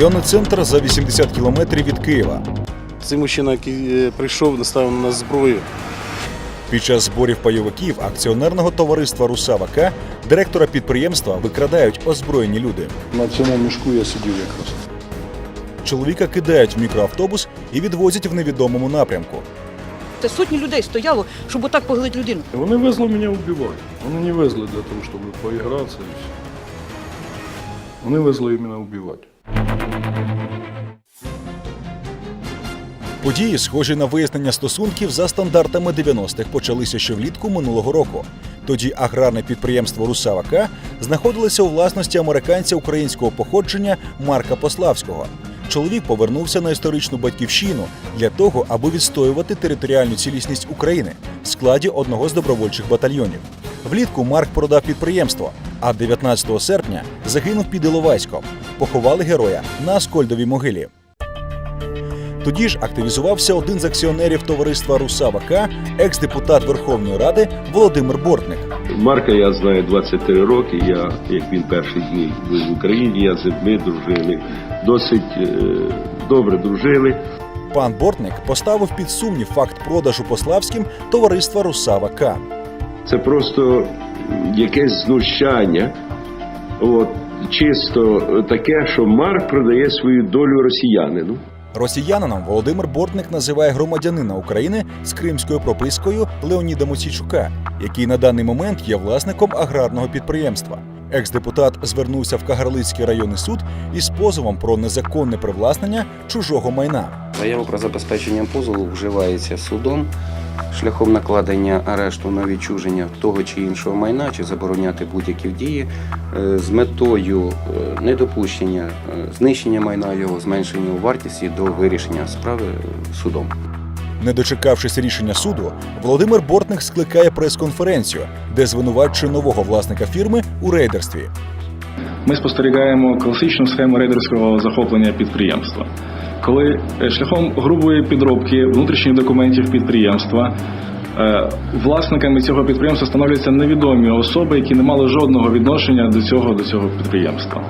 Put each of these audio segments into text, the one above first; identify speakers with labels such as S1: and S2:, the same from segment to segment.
S1: Районний центр за 80 кілометрів від Києва.
S2: Цей мужчина, який е, прийшов, наставив на зброю.
S1: Під час зборів пайовиків акціонерного товариства Русава-К директора підприємства викрадають озброєні люди.
S3: На цьому мішку я сидів якраз.
S1: Чоловіка кидають в мікроавтобус і відвозять в невідомому напрямку.
S4: Це сотні людей стояло, щоб отак погилити людину.
S3: Вони везли мене вбивати. Вони не везли для того, щоб поігратися. Вони везли іменно вбивати.
S1: Події, схожі на вияснення стосунків за стандартами 90-х, почалися ще влітку минулого року. Тоді аграрне підприємство Русава-К знаходилося у власності американця українського походження Марка Пославського. Чоловік повернувся на історичну батьківщину для того, аби відстоювати територіальну цілісність України в складі одного з добровольчих батальйонів. Влітку Марк продав підприємство, а 19 серпня загинув під Іловайськом. Поховали героя на Аскольдовій могилі. Тоді ж активізувався один з акціонерів товариства Русава-К, екс-депутат Верховної Ради Володимир Бортник.
S5: Марка я знаю 23 роки. Я, як він перші дні був в Україні, я з ми дружили. Досить е, добре дружили.
S1: Пан Бортник поставив під сумнів факт продажу Пославським товариства Русава-К.
S5: Це просто якесь знущання. От, чисто таке, що Марк продає свою долю росіянину.
S1: Росіянином Володимир Бортник називає громадянина України з кримською пропискою Леоніда Мосійчука, який на даний момент є власником аграрного підприємства. Екс-депутат звернувся в Кагарлицький районний суд із позовом про незаконне привласнення чужого майна.
S6: Заява про забезпечення позову вживається судом шляхом накладення арешту на відчуження того чи іншого майна чи забороняти будь-які дії е, з метою е, недопущення е, знищення майна його, зменшення у вартості до вирішення справи судом.
S1: Не дочекавшись рішення суду, Володимир Бортник скликає прес-конференцію, де звинувачує нового власника фірми у рейдерстві.
S7: Ми спостерігаємо класичну схему рейдерського захоплення підприємства, коли е, шляхом грубої підробки внутрішніх документів підприємства е, власниками цього підприємства становляться невідомі особи, які не мали жодного відношення до цього до цього підприємства.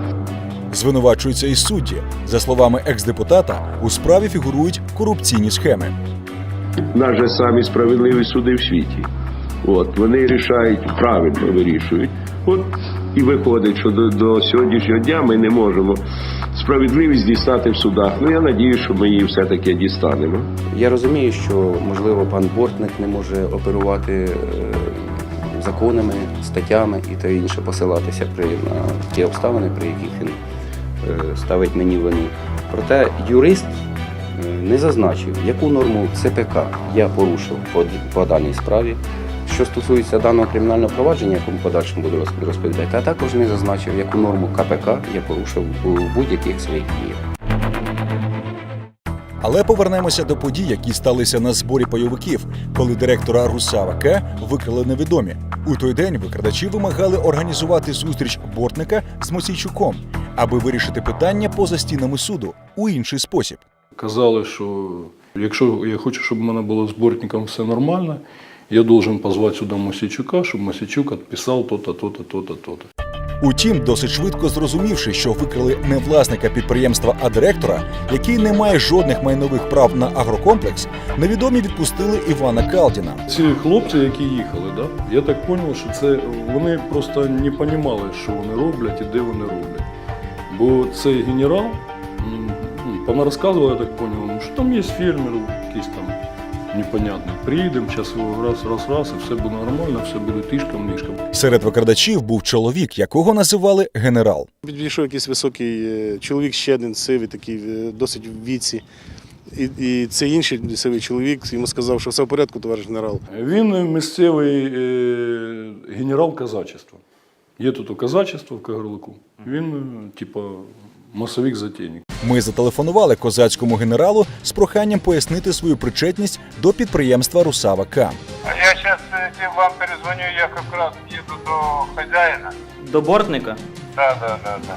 S1: Звинувачуються і судді. За словами екс-депутата, у справі фігурують корупційні схеми.
S5: Наш же самі справедливі суди в світі. От, вони рішають, правильно вирішують. От і виходить, що до, до сьогоднішнього дня ми не можемо справедливість дістати в судах. Ну я надію, що ми її все-таки дістанемо.
S6: Я розумію, що можливо пан Бортник не може оперувати е, законами, статтями і те інше посилатися при на ті обставини, при яких він е, ставить мені вину. Проте юрист е, не зазначив, яку норму ЦПК я порушив по, по даній справі. Що стосується даного кримінального провадження, якому подальшому буду розповідати, а також не зазначив, яку норму КПК я порушив у будь-яких своїх діях.
S1: Але повернемося до подій, які сталися на зборі пайовиків, коли директора Русава К викрали невідомі. У той день викрадачі вимагали організувати зустріч бортника з Мосійчуком, аби вирішити питання поза стінами суду у інший спосіб.
S3: Казали, що якщо я хочу, щоб у мене було з бортником все нормально, я должен позвати сюди Мосійчука, щоб Мосійчук підписав то-то, то-то, то-то, то-то.
S1: Утім, досить швидко зрозумівши, що викрили не власника підприємства, а директора, який не має жодних майнових прав на агрокомплекс, невідомі відпустили Івана Калдіна.
S3: Ці хлопці, які їхали, да, я так зрозумів, що це вони просто не розуміли, що вони роблять і де вони роблять. Бо цей генерал, ну, понарозказував, я так зрозумів, що там є фермер якийсь там непонятний. Приїдемо, зараз раз, раз, раз, і все буде нормально, все буде тишком-нишком.
S1: Серед викрадачів був чоловік, якого називали генерал.
S2: Підійшов якийсь високий е, чоловік, ще один сивий, такий е, досить в віці. І, і цей інший сивий чоловік йому сказав, що все в порядку, товариш генерал.
S3: Він місцевий е, генерал казачества. Є тут казачество в Кагарлику. Він, типа, масовик затейник.
S1: Ми зателефонували козацькому генералу з проханням пояснити свою причетність до підприємства Русава К.
S8: А я сейчас вам перезвоню, я как раз еду до хозяина.
S9: До бортника?
S8: Да, да, да, да.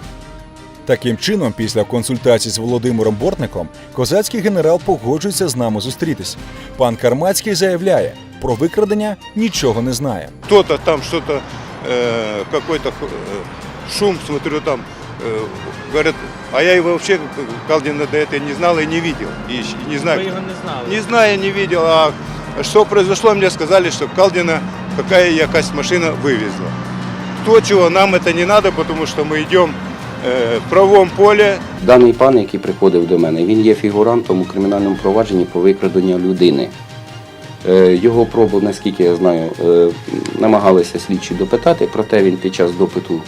S1: Таким чином, після консультацій з Володимиром Бортником, козацький генерал погоджується з нами зустрітись. Пан Кармацький заявляє, про викрадення нічого не знає.
S10: кто-то там что-то, э, какой-то э, шум, смотрю, там, э, говорят,
S9: А я его вообще, Калдина до этого не знал и не видел. И щ- не знаю.
S10: Ви його не знали.
S9: Не знаю, не видел. А что произошло, мне сказали, что Калдина какая якась машина вывезла. Кто чего, нам это не надо, потому что мы идем э, в правом поле,
S6: Даний пан, який приходив до мене, він є фігурантом у кримінальному провадженні по викраденню людини. Е, Його пробу, наскільки я знаю, е, намагалися слідчі допитати, проте він під час допиту е,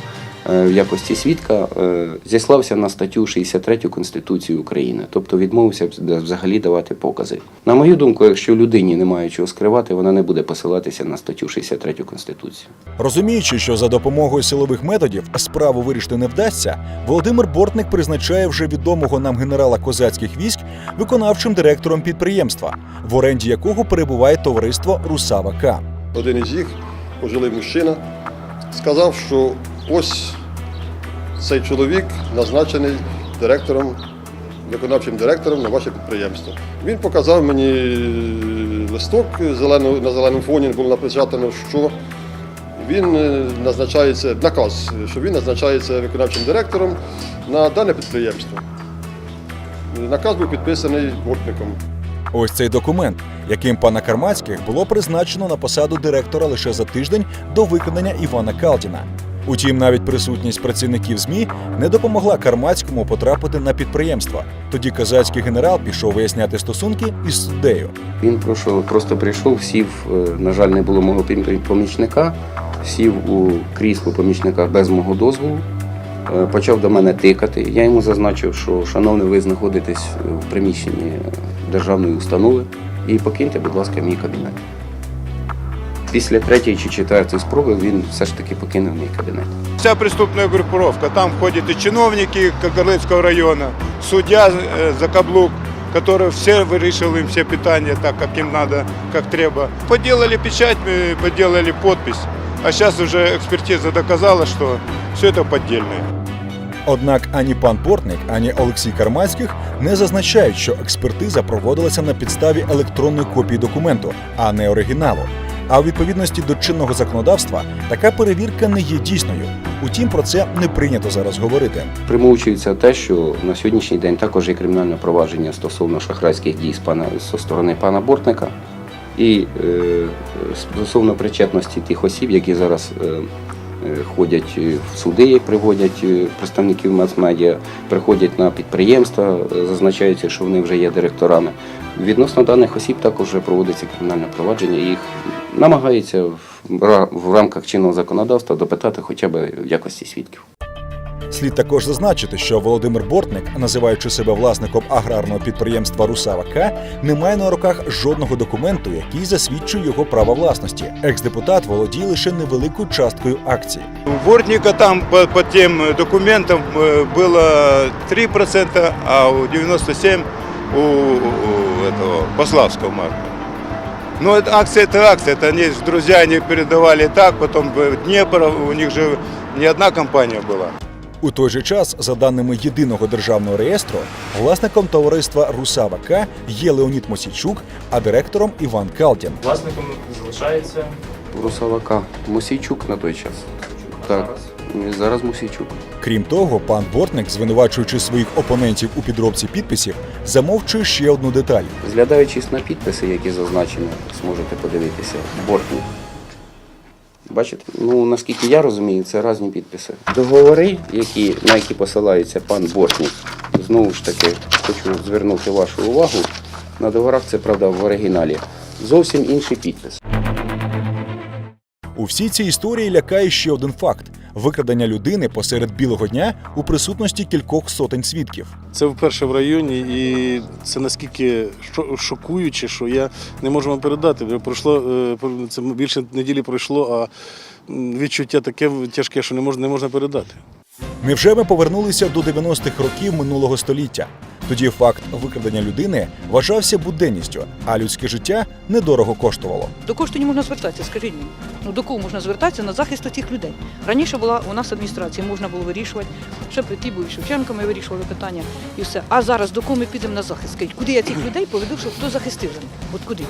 S6: в якості свідка е, зіслався на статтю 63 Конституції України, тобто відмовився вз- взагалі давати покази. На мою думку, якщо людині немає чого скривати, вона не буде посилатися на статтю 63 Конституції.
S1: Розуміючи, що за допомогою силових методів справу вирішити не вдасться, Володимир Бортник призначає вже відомого нам генерала козацьких військ виконавчим директором підприємства, в оренді якого перебуває товариство Русава К.
S11: один із їх, пожилий мужчина, сказав, що ось цей чоловік назначений директором, виконавчим директором на ваше підприємство. Він показав мені листок на зеленому фоні було напечатано, що він е, назначається, наказ, що він назначається виконавчим директором на дане підприємство. Наказ був підписаний бортником.
S1: Ось цей документ, яким пана Кармацьких було призначено на посаду директора лише за тиждень до виконання Івана Калдіна. Утім, навіть присутність працівників ЗМІ не допомогла Кармацькому потрапити на підприємство. Тоді козацький генерал пішов виясняти стосунки із суддею.
S6: Він пройшов, просто прийшов, сів, е, на жаль, не було мого помічника, сів у крісло помічника без мого дозволу, е, почав до мене тикати. Я йому зазначив, що, шановний, ви знаходитесь в приміщенні державної установи і покиньте, будь ласка, мій кабінет Після третьої чи четвертої спроби він все ж таки покинув мій кабінет.
S9: вся преступная группировка. Там входят и чиновники Кагарлыцкого района, судья э, Закаблук, который все вирішили им все питания так, как им надо, как треба. Поделали печать, э, поделали подпись. А сейчас уже экспертиза доказала, что все это поддельное.
S1: Однак ані пан Бортник, ані Олексій Кармацьких не зазначають, що експертиза проводилася на підставі електронної копії документу, а не оригіналу. А у відповідності до чинного законодавства така перевірка не є дійсною. Утім, про це не прийнято зараз говорити.
S6: Примовчується те, що на сьогоднішній день також є кримінальне провадження стосовно шахрайських дій з пана зі сторони пана Бортника і е, стосовно причетності тих осіб, які зараз е, е, ходять е, в суди, приводять е, представників мас-медіа, приходять на підприємства, е, зазначаються, що вони вже є директорами. Відносно даних осіб також вже проводиться кримінальне провадження. і Їх намагаються в ра- в рамках чинного законодавства допитати хоча б в якості свідків.
S1: Слід також зазначити, що Володимир Бортник, називаючи себе власником аграрного підприємства Русава К, не має на руках жодного документу, який засвідчує його право власності. Екс-депутат володіє лише невеликою часткою акцій.
S9: У Бортника там по, по тем э, документам э, было 3%, а у 97% у, у этого Пославского марка. Но это акция это акция, это они с друзья они передавали так, потом в Днепр, у них же не одна компания была.
S1: У той же час, за даними єдиного державного реєстру, власником товариства Русава К є Леонід Мосійчук, а директором Іван Калдін.
S10: Власником залишається
S6: Русалака Мусійчук на той час. Так, і зараз Мусійчук.
S1: Крім того, пан Бортник, звинувачуючи своїх опонентів у підробці підписів, замовчує ще одну деталь.
S6: Зглядаючись на підписи, які зазначені, зможете подивитися, бортник. Бачите? Ну, наскільки я розумію, це різні підписи. Договори, які, на які посилається пан Бортник, знову ж таки, хочу звернути вашу увагу. На договорах це правда в оригіналі. Зовсім інший підпис.
S1: У всій цій історії лякає ще один факт: викрадення людини посеред білого дня у присутності кількох сотень свідків.
S2: Це вперше в районі, і це наскільки шокуюче, що я не можу вам передати. Пройшло е, це більше неділі пройшло, а відчуття таке тяжке, що не можна, не можна передати.
S1: Невже ми повернулися до 90-х років минулого століття? Тоді факт викрадення людини вважався буденністю, а людське життя недорого коштувало.
S4: До кого тоді можна звертатися, скажіть мені? Ну до кого можна звертатися на захист цих людей? Раніше була у нас адміністрація, можна було вирішувати. Ще при ті були Шевченко, ми вирішували питання і все. А зараз до кого ми підемо на захист? Скажіть, куди я цих людей поведу, щоб хто захистив мене? От куди?